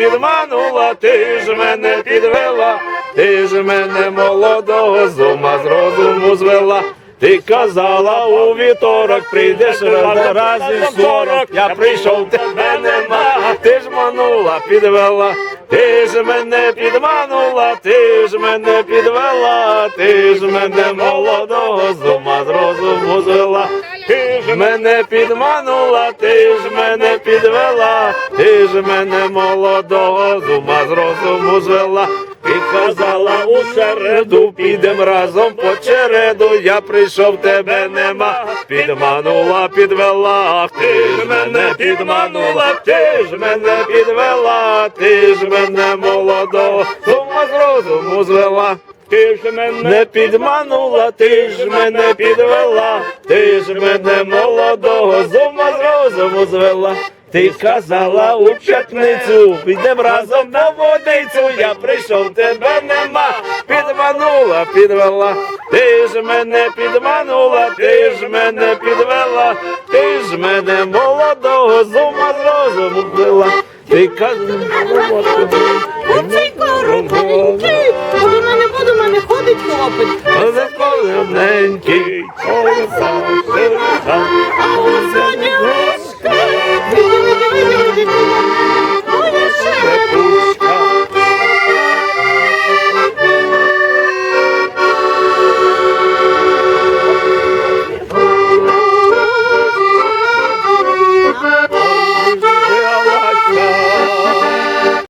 підманула, ти ж мене підвела, ти ж мене молодого з ума з розуму звела. Ти казала у вівторок, прийдеш раз- разів сорок. Я прийшов, тебе нема, ти ж манула, підвела. Ти ж мене підманула, ти ж мене підвела, ти ж мене молодого з ума з розуму звела. Ти ж мене підманула, ти ж мене підвела, ти ж мене молодого з ума з розуму звела. Ти казала у середу, підем разом по череду, я прийшов, тебе нема, підманула, підвела, ти ж мене підманула, ти ж мене підвела, ти ж мене молодого, з ума з розуму звела. Ти ж мене підманула, ти ж мене підвела, ти ж мене молодого з ума з розуму звела. Ти казала у п'ятницю, підем разом на водицю, я прийшов, тебе нема, підманула, підвела, ти ж мене підманула, ти ж мене підвела, ти ж мене молодого з ума з розуму звела. Ти казала, open.